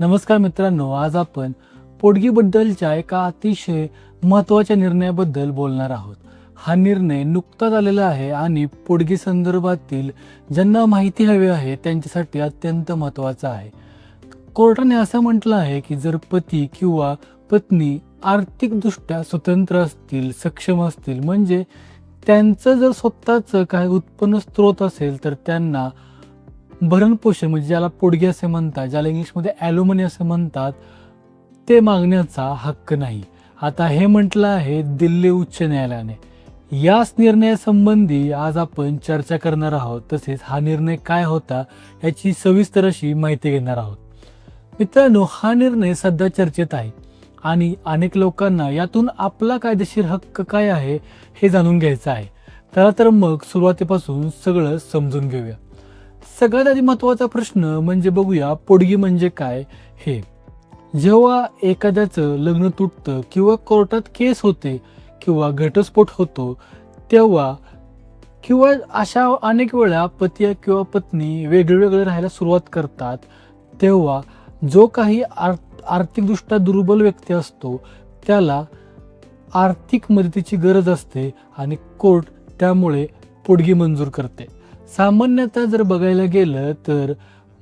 नमस्कार मित्रांनो आज आपण पोटगीबद्दलच्या एका अतिशय महत्त्वाच्या निर्णयाबद्दल बोलणार आहोत. हा निर्णय नुकताच आलेला आहे आणि पोटगी संदर्भातील ज्यांना माहिती हवी आहे त्यांच्यासाठी अत्यंत महत्त्वाचा आहे. कोर्टाने असं म्हटलं आहे की जर पती किंवा पत्नी आर्थिकदृष्ट्या स्वतंत्र असतील सक्षम असतील म्हणजे त्यांचं जर स्वतःचं काही उत्पन्न स्रोत असेल तर त्यांना भरणपोषण म्हणजे ज्याला पोडगे असे म्हणतात ज्याला इंग्लिशमध्ये ॲलोमनी असे म्हणतात ते मागण्याचा हक्क नाही. आता हे म्हटलं आहे दिल्ली उच्च न्यायालयाने. याच निर्णयासंबंधी आज आपण चर्चा करणार आहोत तसेच हा निर्णय काय होता याची सविस्तर अशी माहिती घेणार आहोत. मित्रांनो हा निर्णय सध्या चर्चेत आहे आणि अनेक लोकांना यातून आपला कायदेशीर हक्क काय आहे हे जाणून घ्यायचं आहे. चला तर मग सुरुवातीपासून सगळं समजून घेऊया. सगळ्यात आधी महत्त्वाचा प्रश्न म्हणजे बघूया पोडगी म्हणजे काय? हे. जेव्हा एखाद्याचं लग्न तुटतं किंवा कोर्टात केस होते किंवा घटस्फोट होतो तेव्हा किंवा अशा अनेक वेळा पती किंवा पत्नी वेगळेवेगळे राहायला सुरुवात करतात तेव्हा जो काही आर आर्थिकदृष्ट्या दुर्बल व्यक्ती असतो त्याला आर्थिक मदतीची गरज असते आणि कोर्ट त्यामुळे पोडगी मंजूर करते. सामान्यतः जर बघायला गेलं तर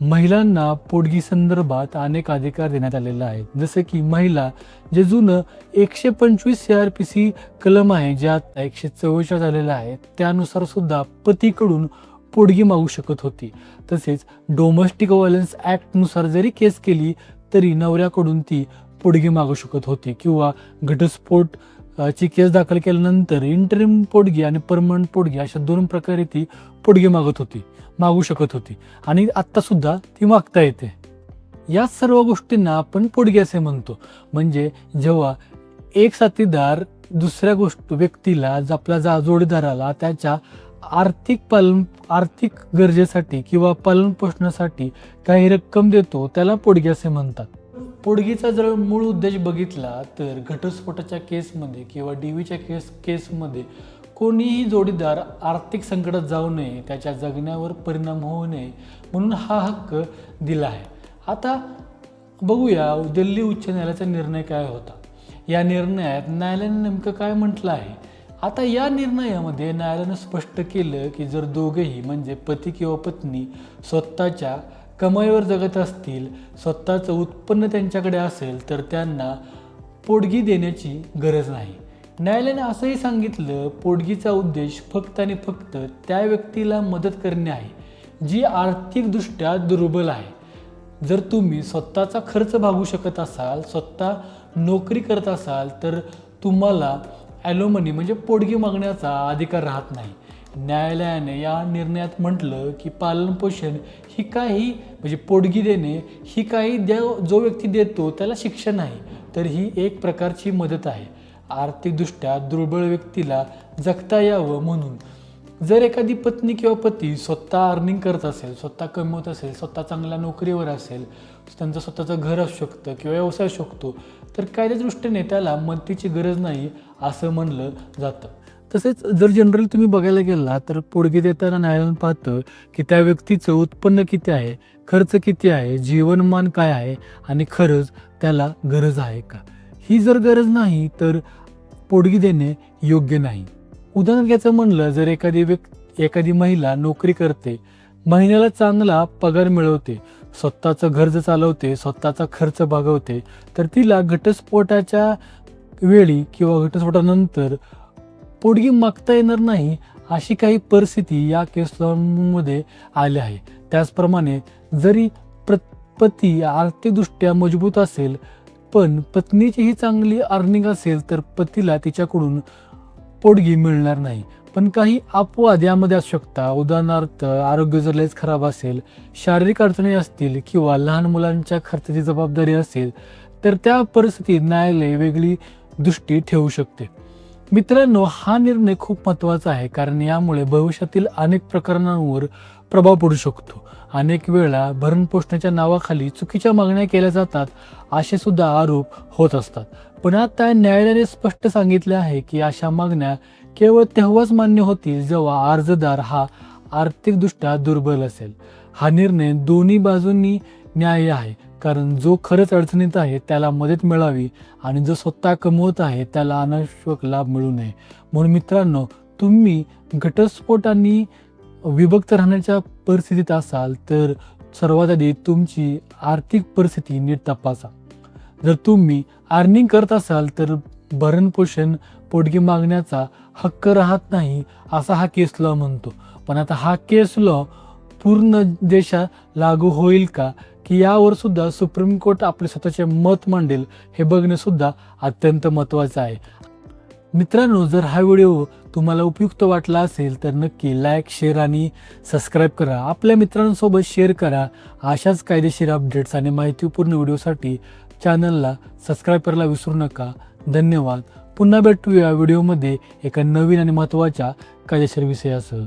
महिलांना पोटगी संदर्भात अनेक अधिकार देण्यात आलेले आहेत. जसं की महिला जे जुनं एकशे पंचवीस सी आर पी सी कलम आहे जे आता एकशे चव्वेचाळीस आलेलं आहे त्यानुसार सुद्धा पतीकडून पोटगी मागू शकत होती. तसेच डोमेस्टिक व्हायलन्स ॲक्टनुसार जरी केस केली तरी नवऱ्याकडून ती पोडगी मागू शकत होती किंवा घटस्फोट ची केस दाखल केल्यानंतर इंटरिम पोडगी आणि परमनंट पोडगी अशा दोन प्रकारे ती पोटगी मागत होती मागू शकत होती. आणि आत्तासुद्धा ती मागता येते. या सर्व गोष्टींना आपण पोटगी असे म्हणतो. म्हणजे जेव्हा एक साथीदार दुसऱ्या गोष्ट व्यक्तीला ज- आपल्या जा जोडीदाराला त्याच्या आर्थिक पालन आर्थिक गरजेसाठी किंवा पालन पोषणासाठी काही रक्कम देतो त्याला पोडगी असे म्हणतात. पोडगीचा जर मूळ उद्देश बघितला तर घटस्फोटाच्या केसमध्ये किंवा डी व्हीच्या केस केसमध्ये कोणीही जोडीदार आर्थिक संकटात जाऊ नये त्याच्या जगण्यावर परिणाम होऊ नये म्हणून हा हक्क दिला आहे. आता बघूया दिल्ली उच्च न्यायालयाचा निर्णय काय होता. या निर्णयात न्यायालयाने नेमकं काय म्हटलं आहे? आता या निर्णयामध्ये न्यायालयानं स्पष्ट केलं की जर दोघेही म्हणजे पती किंवा पत्नी स्वतःच्या कमाईवर जगत असतील स्वतःचं उत्पन्न त्यांच्याकडे असेल तर त्यांना पोटगी देण्याची गरज नाही. न्यायालयाने असंही सांगितलं पोटगीचा उद्देश फक्त आणि फक्त त्या व्यक्तीला मदत करणे आहे जी आर्थिकदृष्ट्या दुर्बल आहे. जर तुम्ही स्वतःचा खर्च भागू शकत असाल स्वतः नोकरी करत असाल तर तुम्हाला ॲलोमनी म्हणजे पोटगी मागण्याचा अधिकार राहत नाही. न्यायालयाने या निर्णयात म्हटलं की पालनपोषण ही काही म्हणजे पोटगी देणे ही काही द्या जो व्यक्ती देतो त्याला शिक्षण नाही तर ही एक प्रकारची मदत आहे. आर्थिकदृष्ट्या दुर्बळ व्यक्तीला जगता यावं म्हणून. जर एखादी पत्नी किंवा पती स्वतः अर्निंग करत असेल स्वतः कमवत असेल स्वतः चांगल्या नोकरीवर असेल त्यांचं स्वतःचं घर असू शकतं किंवा व्यवसाय असू शकतो तर कायद्या दृष्टीने त्याला मदतीची गरज नाही असं म्हणलं जातं. तसेच जर जनरली तुम्ही बघायला गेला तर पोडगी देताना न्यायालयानं पाहतं की त्या व्यक्तीचं उत्पन्न किती आहे खर्च किती आहे जीवनमान काय आहे आणि खरंच त्याला गरज आहे का? ही जर गरज नाही तर पोडगी देणे योग्य नाही. उदाहरण घ्यायचं म्हणलं जर एखादी व्यक्ती एखादी महिला नोकरी करते महिन्याला चांगला पगार मिळवते स्वतःचं घर चालवते स्वतःचा खर्च भागवते तर तिला घटस्फोटाच्या वेळी किंवा घटस्फोटानंतर पोटगी मागता येणार नाही अशी काही परिस्थिती या केस मध्ये आली आहे. त्याचप्रमाणे जरी प्र पती आर्थिकदृष्ट्या मजबूत असेल पण पत्नीची ही चांगली अर्निंग असेल तर पतीला तिच्याकडून पोटगी मिळणार नाही. पण काही अपवाद यामध्ये असू शकता उदाहरणार्थ आरोग्य जर लयच खराब असेल शारीरिक अडचणी असतील किंवा लहान मुलांच्या खर्चाची जबाबदारी असेल तर त्या परिस्थितीत न्यायालय वेगळी दृष्टी ठेवू शकते. मित्रांनो हा निर्णय खूप महत्त्वाचा आहे कारण यामुळे भविष्यातील अनेक प्रकरणांवर प्रभाव पडू शकतो. अनेक वेळा भरणपोषणाच्या नावाखाली चुकीच्या मागण्या केल्या जातात असे सुद्धा आरोप होत असतात. पण आता न्यायालयाने स्पष्ट सांगितले आहे की अशा मागण्या केवळ तेव्हाच मान्य होतील जेव्हा अर्जदार हा आर्थिकदृष्ट्या दुर्बल असेल. हा निर्णय दोन्ही बाजूंनी न्याय आहे. कारण जो खरंच अडचणीत आहे त्याला मदत मिळावी आणि जो स्वतः कमवत आहे त्याला अनावश्यक लाभ मिळू नये. म्हणून मित्रांनो तुम्ही घटस्फोटांनी विभक्त राहण्याच्या परिस्थितीत असाल तर सर्वात आधी तुमची आर्थिक परिस्थिती नीट तपासा. जर तुम्ही अर्निंग करत असाल तर भरणपोषण पोटगी मागण्याचा हक्क राहत नाही असा हा केस लॉ म्हणतो. पण आता हा केस लॉ पूर्ण देशात लागू होईल का की यावर सुद्धा सुप्रीम कोर्ट आपले स्वतःचे मत मांडेल हे बघणे सुद्धा अत्यंत महत्त्वाचं आहे. मित्रांनो जर हा व्हिडिओ तुम्हाला उपयुक्त वाटला असेल तर नक्की लाईक शेअर आणि सबस्क्राईब करा. आपल्या मित्रांसोबत शेअर करा. अशाच कायदेशीर अपडेट्स आणि माहितीपूर्ण व्हिडिओसाठी चॅनलला सबस्क्राईब करायला विसरू नका. धन्यवाद. पुन्हा भेटूया व्हिडिओमध्ये एका नवीन आणि महत्त्वाच्या कायदेशीर विषयासह.